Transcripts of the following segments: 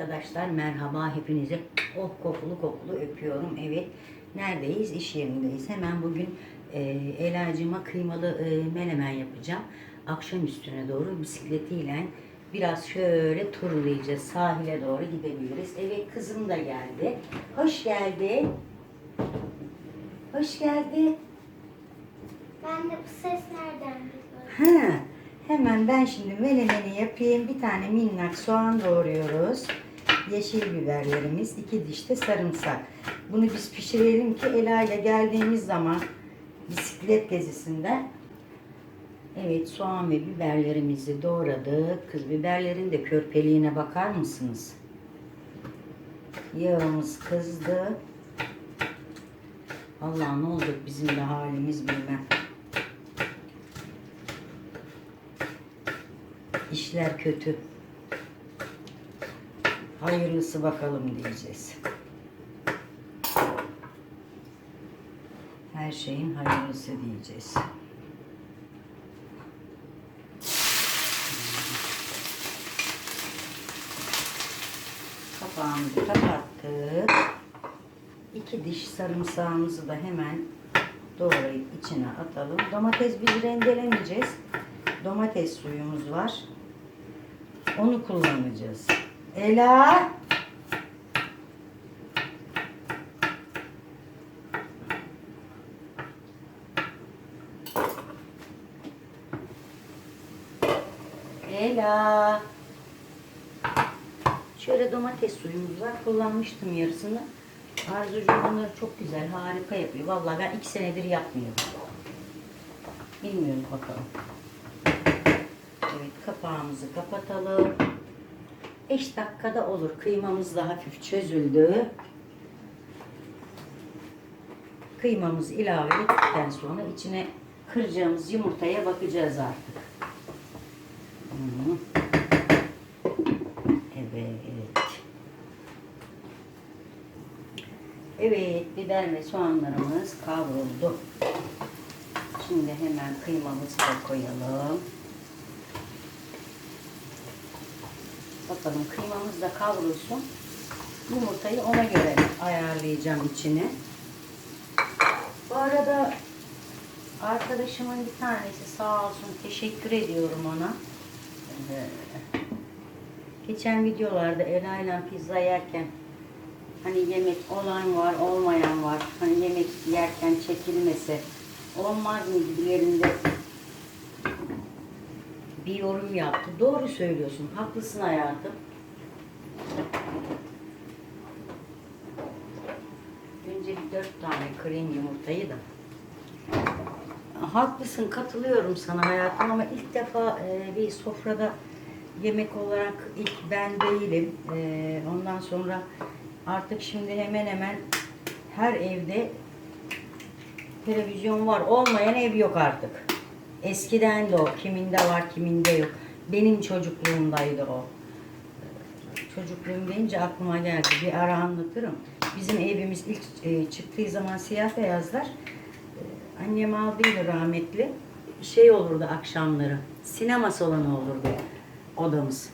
arkadaşlar merhaba hepinize oh kokulu kokulu öpüyorum. Evet neredeyiz? İş yerindeyiz. Hemen bugün e, Elacığıma kıymalı e, menemen yapacağım. Akşam üstüne doğru bisikletiyle biraz şöyle turlayacağız. Sahile doğru gidebiliriz. Evet kızım da geldi. Hoş geldi. Hoş geldi. Ben de bu ses nereden biliyorum? Hemen ben şimdi menemeni yapayım. Bir tane minnak soğan doğruyoruz. Yeşil biberlerimiz, iki diş de sarımsak. Bunu biz pişirelim ki Ela ile geldiğimiz zaman bisiklet gezisinde Evet soğan ve biberlerimizi doğradık. Kız biberlerin de körpeliğine bakar mısınız? Yağımız kızdı. Allah ne olacak bizim de halimiz bilmem. İşler kötü. Hayırlısı bakalım diyeceğiz. Her şeyin hayırlısı diyeceğiz. Kapağımızı kapattık. İki diş sarımsağımızı da hemen doğrayıp içine atalım. Domates biz rendelemeyeceğiz. Domates suyumuz var. Onu kullanacağız. Ela! Ela! Şöyle domates suyumuz var. Kullanmıştım yarısını. Arzucuğum bunları çok güzel, harika yapıyor. Vallahi ben iki senedir yapmıyorum. Bilmiyorum bakalım. Evet kapağımızı kapatalım. 5 dakikada olur. Kıymamız da hafif çözüldü. Kıymamızı ilave ettikten sonra içine kıracağımız yumurtaya bakacağız artık. Evet. Evet, biber ve soğanlarımız kavruldu. Şimdi hemen kıymamızı da koyalım. Bakalım kıymamız da kavrulsun. Yumurtayı ona göre ayarlayacağım içine. Bu arada arkadaşımın bir tanesi sağ olsun teşekkür ediyorum ona. Ee, geçen videolarda Ela ile pizza yerken hani yemek olan var olmayan var. Hani yemek yerken çekilmese olmaz mı gibilerinde bir yorum yaptı. Doğru söylüyorsun. Haklısın hayatım. Önce bir dört tane krem yumurtayı da. Haklısın, katılıyorum sana hayatım ama ilk defa e, bir sofrada yemek olarak ilk ben değilim. E, ondan sonra artık şimdi hemen hemen her evde televizyon var. Olmayan ev yok artık. Eskiden de o. Kiminde var, kiminde yok. Benim çocukluğumdaydı o. Çocukluğum deyince aklıma geldi. Bir ara anlatırım. Bizim evimiz ilk e, çıktığı zaman siyah beyazlar. E, annem aldıydı rahmetli. Şey olurdu akşamları. Sinema salonu olurdu odamız.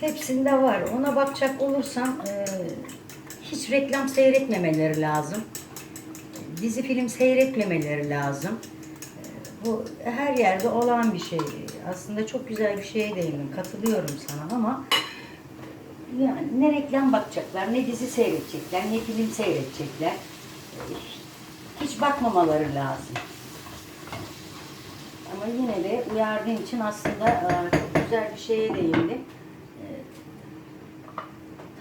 Hepsinde var. Ona bakacak olursam e, hiç reklam seyretmemeleri lazım. Dizi film seyretmemeleri lazım. Bu her yerde olan bir şey. Aslında çok güzel bir şeye değindim. Katılıyorum sana ama yani ne reklam bakacaklar, ne dizi seyredecekler, ne film seyredecekler. Hiç bakmamaları lazım. Ama yine de uyardığın için aslında e, çok güzel bir şeye değindi.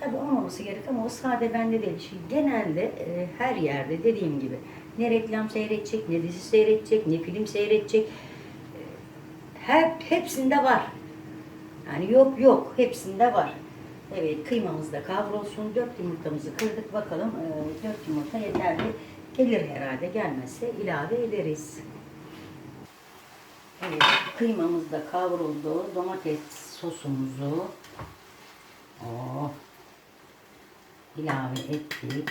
Tabii olmaması gerek ama o sade bende değil. Şimdi genelde e, her yerde dediğim gibi ne reklam seyredecek, ne dizi seyredecek, ne film seyredecek. E, Hep, hepsinde var. Yani yok yok hepsinde var. Evet kıymamız da kavrulsun. Dört yumurtamızı kırdık bakalım. E, dört yumurta yeterli. Gelir herhalde gelmezse ilave ederiz. Evet kıymamız da kavruldu. Domates sosumuzu oh, ilave ettik.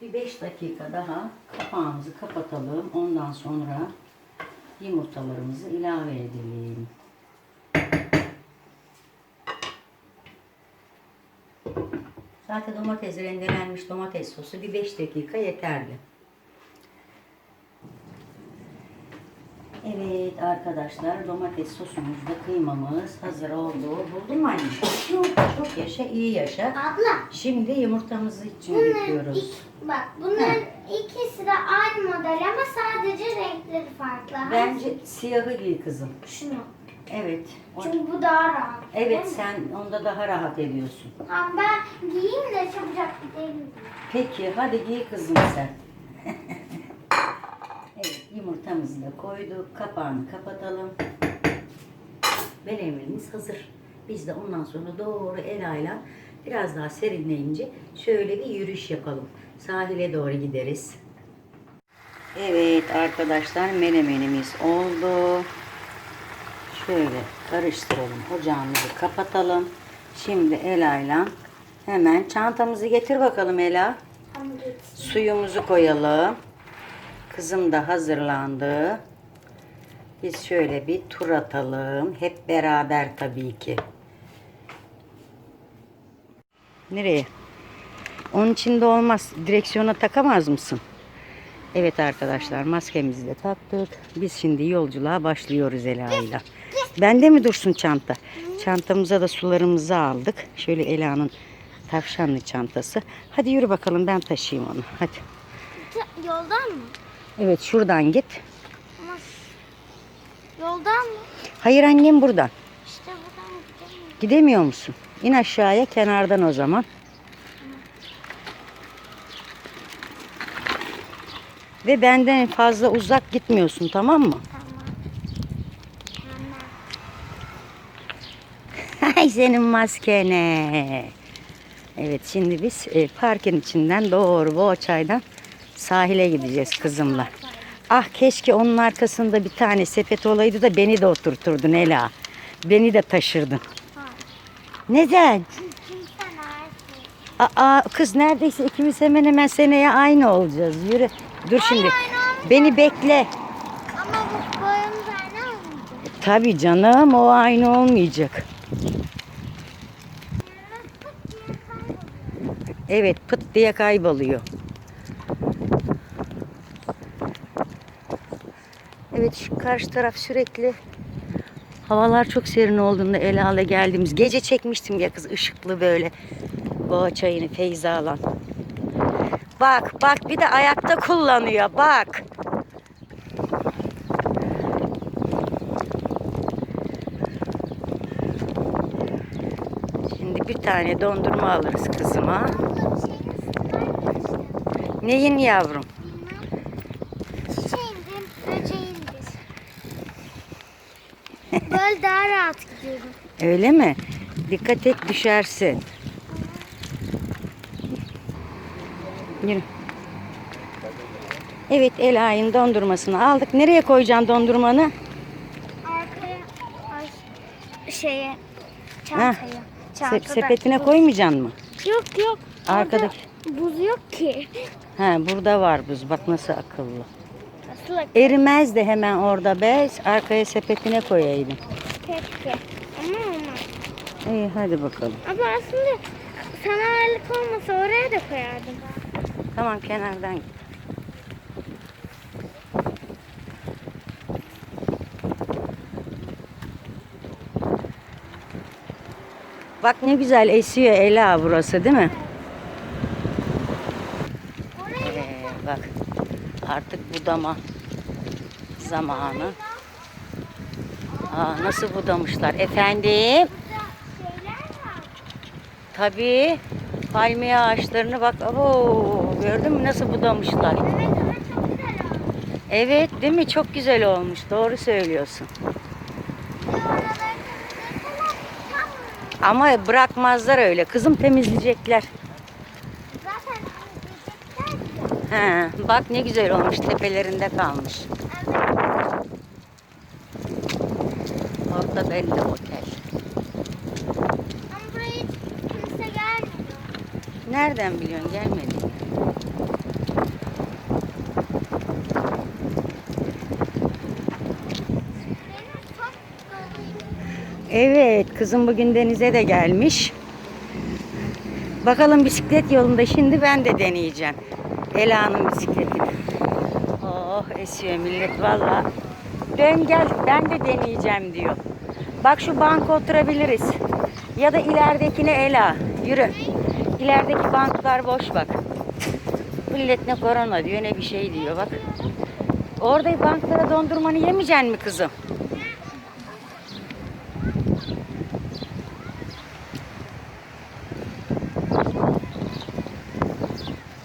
Bir 5 dakika daha kapağımızı kapatalım. Ondan sonra yumurtalarımızı ilave edelim. Zaten domates rendelenmiş domates sosu bir 5 dakika yeterli. Evet arkadaşlar domates sosumuzda kıymamız hazır oldu. Buldun mu anne? Çok yaşa iyi yaşa. Abla. Şimdi yumurtamızı içine Bunların, döküyoruz. ik- bak bunların ikisi de aynı model ama sadece renkleri farklı. Bence siyahı giy kızım. Şunu. Evet. o- Çünkü bu daha rahat. Evet değil mi? sen onda daha rahat ediyorsun. Tamam ben giyeyim de çabucak gidelim. Peki hadi giy kızım sen. yumurtamızı da koyduk. Kapağını kapatalım. Belemimiz hazır. Biz de ondan sonra doğru Ela'yla biraz daha serinleyince şöyle bir yürüyüş yapalım. Sahile doğru gideriz. Evet arkadaşlar menemenimiz oldu. Şöyle karıştıralım. Ocağımızı kapatalım. Şimdi Ela'yla hemen çantamızı getir bakalım Ela. Suyumuzu koyalım. Kızım da hazırlandı. Biz şöyle bir tur atalım. Hep beraber tabii ki. Nereye? Onun içinde olmaz. Direksiyona takamaz mısın? Evet arkadaşlar maskemizi de taktık. Biz şimdi yolculuğa başlıyoruz Ela'yla. Bende mi dursun çanta? Çantamıza da sularımızı aldık. Şöyle Ela'nın tavşanlı çantası. Hadi yürü bakalım ben taşıyayım onu. Hadi. Yoldan mı? Evet şuradan git. Ama yoldan mı? Hayır annem buradan. İşte buradan gidelim. Gidemiyor musun? İn aşağıya kenardan o zaman. Ve benden fazla uzak gitmiyorsun tamam mı? Tamam. Ay senin maskene. Evet şimdi biz e, parkın içinden doğru Boğaçay'dan sahile gideceğiz kızımla. Ah keşke onun arkasında bir tane sepet olaydı da beni de oturturdun Ela. Beni de taşırdın. Neden? Aa kız neredeyse ikimiz hemen hemen seneye aynı olacağız. Yürü. Dur şimdi. Beni bekle. Ama bu boyamız aynı olmayacak. Tabii canım o aynı olmayacak. Evet pıt diye kayboluyor. Evet şu karşı taraf sürekli havalar çok serin olduğunda ele ala geldiğimiz gece çekmiştim ya kız ışıklı böyle boğa çayını Feyza alan. Bak bak bir de ayakta kullanıyor bak. Şimdi bir tane dondurma alırız kızıma. Üstünden Neyin yavrum? Böyle daha rahat gidiyorum. Öyle mi? Dikkat et düşersin. Yürü. Evet Ela'nın dondurmasını aldık. Nereye koyacaksın dondurmanı? Arkaya, ay, şeye, Ha, çantaya. Se- Çantada. sepetine koymayacaksın mı? Yok yok. Arkadaki- Buz yok ki. Ha burada var buz. Bak nasıl akıllı. Nasıl Erimez de hemen orada bez. Arkaya sepetine koyaydın. Peki. Ama olmaz. İyi hadi bakalım. Ama aslında sana ağırlık olmasa oraya da koyardım. Tamam kenardan git. Bak ne güzel esiyor Ela burası değil mi? Ee, bak artık budama zamanı. Aa, nasıl budamışlar efendim? Tabii palmiye ağaçlarını bak. Oo, gördün mü nasıl budamışlar? Evet değil mi? Çok güzel olmuş. Doğru söylüyorsun. Ama bırakmazlar öyle. Kızım temizleyecekler. zaten temizleyecekler. He, bak ne güzel olmuş. Tepelerinde kalmış. Evet. Orada belli otel. Ama buraya hiç kimse gelmiyor. Nereden biliyorsun? Gelmedi. Evet, kızım bugün denize de gelmiş. Bakalım bisiklet yolunda şimdi ben de deneyeceğim. Ela'nın bisikletini. Oh esiyor millet valla. Dön gel ben de deneyeceğim diyor. Bak şu banka oturabiliriz. Ya da ileridekine Ela. Yürü. İlerideki banklar boş bak. Millet ne korona diyor ne bir şey diyor bak. Orada banklara dondurmanı yemeyeceksin mi kızım?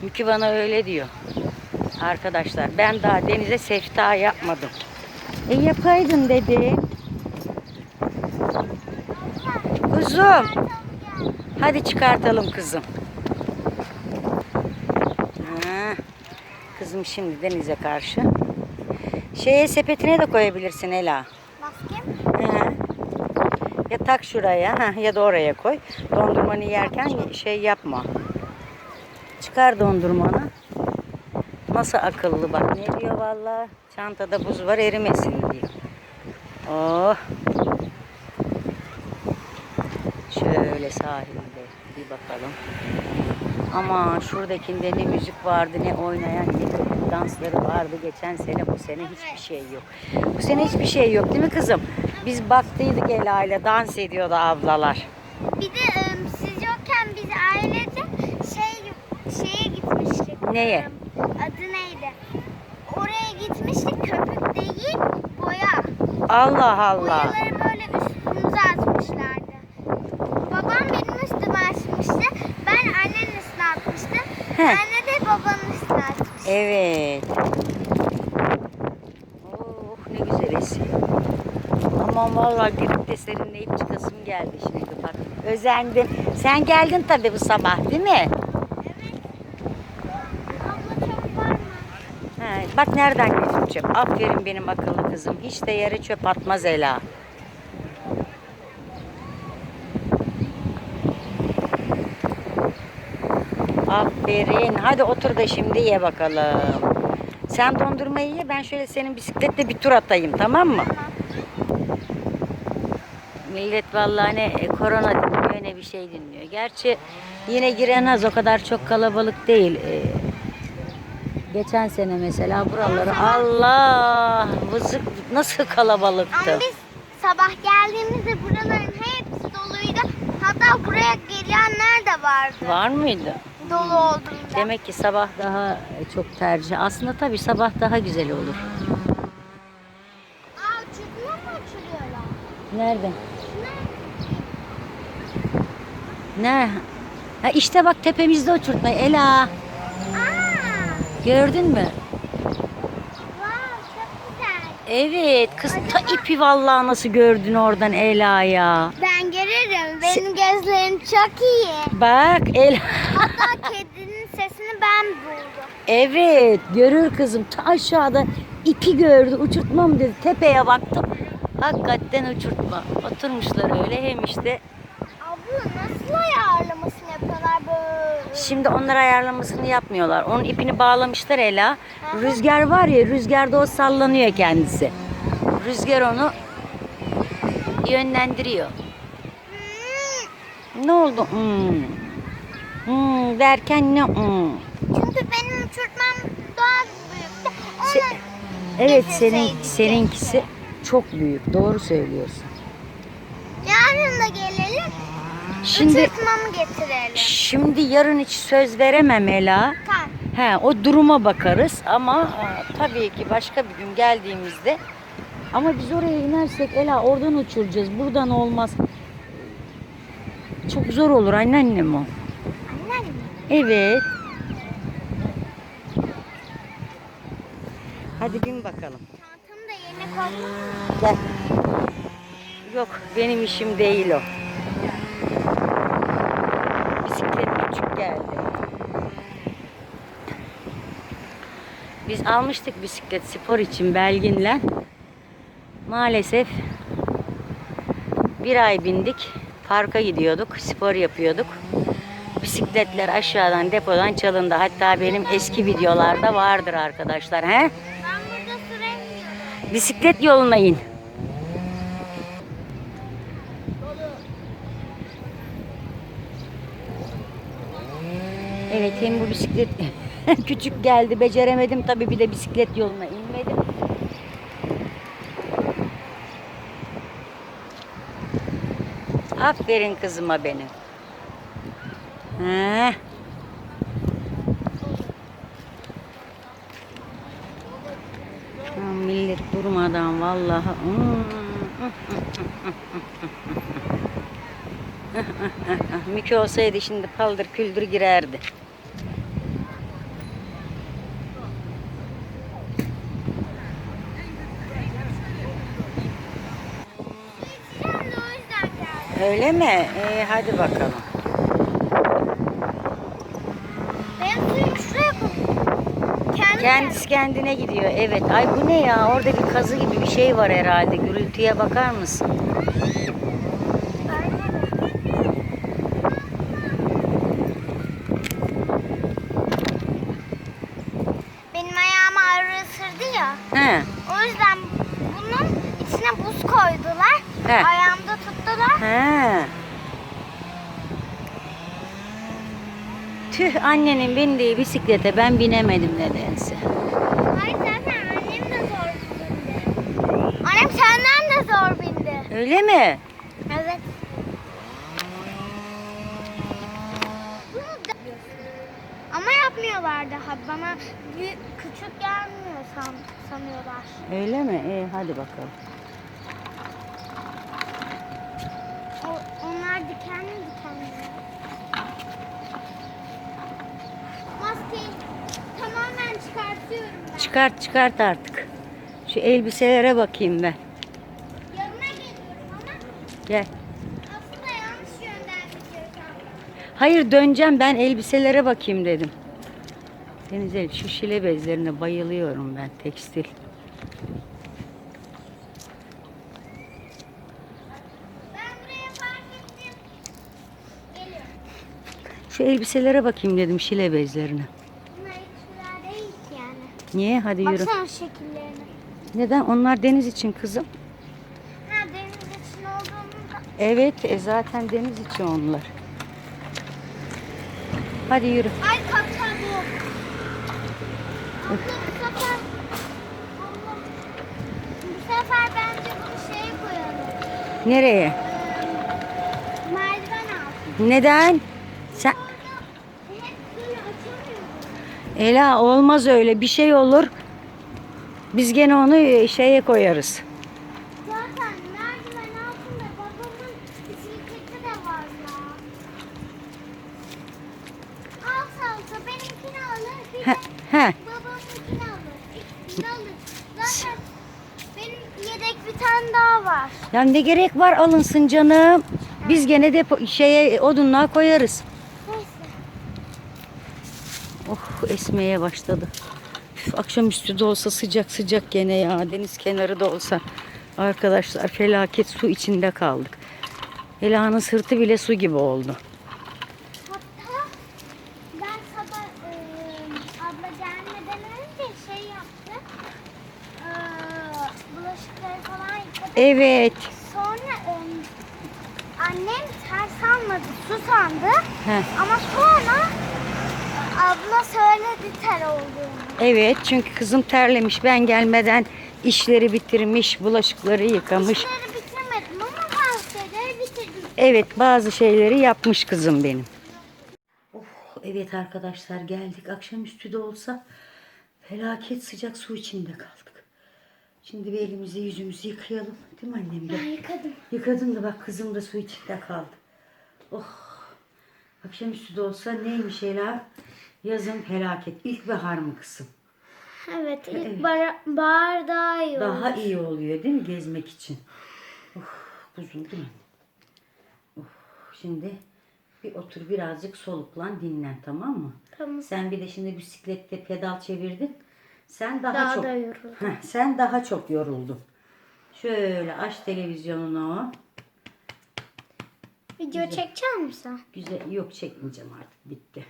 Mükü bana öyle diyor. Arkadaşlar ben daha denize sefta yapmadım. E yapaydın dedi. Kuzum. Hadi çıkartalım kızım. Ha, Kızım şimdi denize karşı. Şeye sepetine de koyabilirsin Ela. Maskem? He. Ya tak şuraya ha, ya da oraya koy. Dondurmanı yerken şey yapma. Çıkar dondurmanı. Nasıl akıllı bak ne diyor valla. Çantada buz var erimesin diyor. Oh. Şöyle sahilde bir bakalım. Ama şuradakinde ne müzik vardı ne oynayan ne dansları vardı geçen sene bu sene hiçbir şey yok. Bu sene hiçbir şey yok değil mi kızım? Biz baktıydık Ela ile dans ediyordu ablalar. Bir de ım, siz yokken biz ailece şey şeye gitmiştik. Neye? Adı neydi? Oraya gitmiştik köpük değil boya. Allah Allah. Boyaları böyle üstümüze atmışlardı. Babam benim üstüme açmıştı. Ben annenin üstüne atmıştım. He. Anne de babanın üstüne. Evet. Oh ne güzel esiyor. Aman vallahi girip de serinleyip çıkasım geldi şimdi bak. Özendim. Sen geldin tabii bu sabah değil mi? Bak nereden götüreceğim. Aferin benim akıllı kızım. Hiç de yere çöp atmaz Ela. Aferin. Hadi otur da şimdi ye bakalım. Sen dondurmayı ye. Ben şöyle senin bisikletle bir tur atayım tamam mı? Millet vallahi ne e, korona dinliyor ne bir şey dinliyor. Gerçi yine giren az o kadar çok kalabalık değil. E, geçen sene mesela buraları Allah vızık nasıl kalabalıktı. Ama biz sabah geldiğimizde buraların hepsi doluydu. Hatta buraya gelenler de vardı. Var mıydı? Dolu olduğunda. Demek ki sabah daha çok tercih. Aslında tabii sabah daha güzel olur. Aa uçurtma mı uçuruyorlar? Nerede? Ne? Ha işte bak tepemizde uçurtma. Ela Aa, gördün mü? wow, çok güzel. Evet kız ta ipi vallahi nasıl gördün oradan Ela ya. Ben görürüm. Benim gözlerim çok iyi. Bak Ela. Hatta kedinin sesini ben buldum. Evet görür kızım ta aşağıda ipi gördü uçurtma mı dedi tepeye baktım. Hakikaten uçurtma. Oturmuşlar öyle hem işte. Abla nasıl ayarlamasını yapıyorlar böyle? Şimdi onlar ayarlamasını yapmıyorlar. Onun ipini bağlamışlar Ela. Rüzgar var ya rüzgarda o sallanıyor kendisi. Rüzgar onu yönlendiriyor. Ne oldu? Hmm. Hmm derken ne? Hmm. çünkü benim uçurtmam daha büyüktü. Se- evet senin keşke. seninkisi çok büyük. Doğru söylüyorsun. Yarın da gelelim. Şimdi Uçurtmamı getirelim. şimdi yarın hiç söz veremem Ela. Tamam. He, o duruma bakarız ama e, tabii ki başka bir gün geldiğimizde ama biz oraya inersek Ela oradan uçuracağız. Buradan olmaz. Çok zor olur anneannem o. Annem mi? Evet. Hadi bin bakalım. Çantamı da yerine koydum. Gel. Yok benim işim değil o. Bisiklet küçük geldi. Biz almıştık bisiklet spor için Belgin'le. Maalesef bir ay bindik parka gidiyorduk, spor yapıyorduk. Bisikletler aşağıdan depodan çalındı. Hatta benim eski videolarda vardır arkadaşlar. He? Ben burada süremiyorum. Bisiklet yoluna in. Evet hem bu bisiklet küçük geldi beceremedim tabi bir de bisiklet yoluna inmedim. Aferin kızıma benim. Heh. Millet durmadan vallahi. Mükü olsaydı şimdi paldır küldür girerdi. Ben de o yüzden geldim. Öyle mi? Ee, hadi bakalım. Şuraya. Kendi Kendisi kendine gidiyor. Evet. Ay bu ne ya? Orada bir kazı gibi bir şey var herhalde. Gürültüye bakar mısın? Benim ayağım ağrı ısırdı ya. He. O yüzden bunun içine buz koydular. He. Ayağımda annenin bindiği bisiklete ben binemedim nedense. Hayır zaten annem de zor bindi. Annem senden de zor bindi. Öyle mi? Evet. Ama yapmıyorlar daha. Bana küçük gelmiyor san, sanıyorlar. Öyle mi? İyi hadi bakalım. O, onlar dikenli dikenli. Çıkartıyorum ben. Çıkart çıkart artık. Şu elbiselere bakayım ben. Yanına geliyorum ama Gel. aslında yanlış yönden gidiyorum. Hayır döneceğim ben elbiselere bakayım dedim. Deniz Elif, şu şile bezlerine bayılıyorum ben tekstil. Şu elbiselere bakayım dedim şile bezlerine. Bunlar hiç güzel değil ki yani. Niye? Hadi yürü. Baksana şekillerine. Neden? Onlar deniz için kızım. Ha deniz için olduğunu da Evet e zaten deniz için onlar. Hadi yürü. Ay kaptan bu. Abla bu sefer. Bu sefer bence bunu şeye koyalım. Nereye? Ee, merdiven altı. Neden? Sen Orada hep böyle açamıyorum. Ela olmaz öyle bir şey olur. Biz gene onu şeye koyarız. Zaten merdiven altında babamın bisikleti de var ya. Al salsa benimkini alır bir de he. babamınkini alır. İkisini alır. Zaten benim yedek bir tane daha var. Ya ne gerek var alınsın canım. Biz gene de şeye odunluğa koyarız. Oh esmeye başladı. Üf, akşamüstü de olsa sıcak sıcak gene ya. Deniz kenarı da olsa. Arkadaşlar felaket su içinde kaldık. Ela'nın sırtı bile su gibi oldu. Hatta ben sabah e, abla gelmeden önce şey yaptım. E, bulaşıkları falan yıkadım. Evet. Sonra e, annem ters almadı, su sandı. Heh, Ama sonra abla söyledi ter olduğunu. evet çünkü kızım terlemiş. Ben gelmeden işleri bitirmiş, bulaşıkları yıkamış. İşleri bitirmedim ama bazı şeyleri bitirdim. Evet bazı şeyleri yapmış kızım benim. Oh, evet arkadaşlar geldik. Akşamüstü de olsa felaket sıcak su içinde kaldık. Şimdi bir elimizi yüzümüzü yıkayalım. Değil mi annem? Gel. yıkadım. Yıkadın da bak kızım da su içinde kaldı. Oh. Akşamüstü de olsa neymiş Ela? Yazın felaket. İlkbahar mı kızım? Evet, ilk Evet. bahar daha iyi Daha olur. iyi oluyor değil mi gezmek için? Değil mi? Oh, şimdi bir otur birazcık soluklan dinlen tamam mı? Tamam. Sen bir de şimdi bisiklette pedal çevirdin. Sen daha, Daha çok da yoruldum. Heh, sen daha çok yoruldun. Şöyle aç televizyonunu. Video çekecek misin? Güzel yok çekmeyeceğim artık bitti.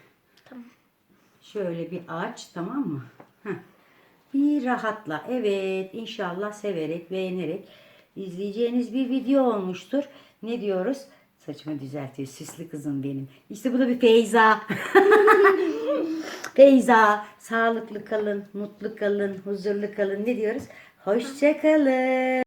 Tamam. Şöyle bir aç tamam mı? Heh. Bir rahatla. Evet inşallah severek beğenerek izleyeceğiniz bir video olmuştur. Ne diyoruz? Saçımı düzeltiyor süslü kızım benim. İşte bu da bir Feyza. Beyza sağlıklı kalın, mutlu kalın, huzurlu kalın. Ne diyoruz? Hoşça kalın.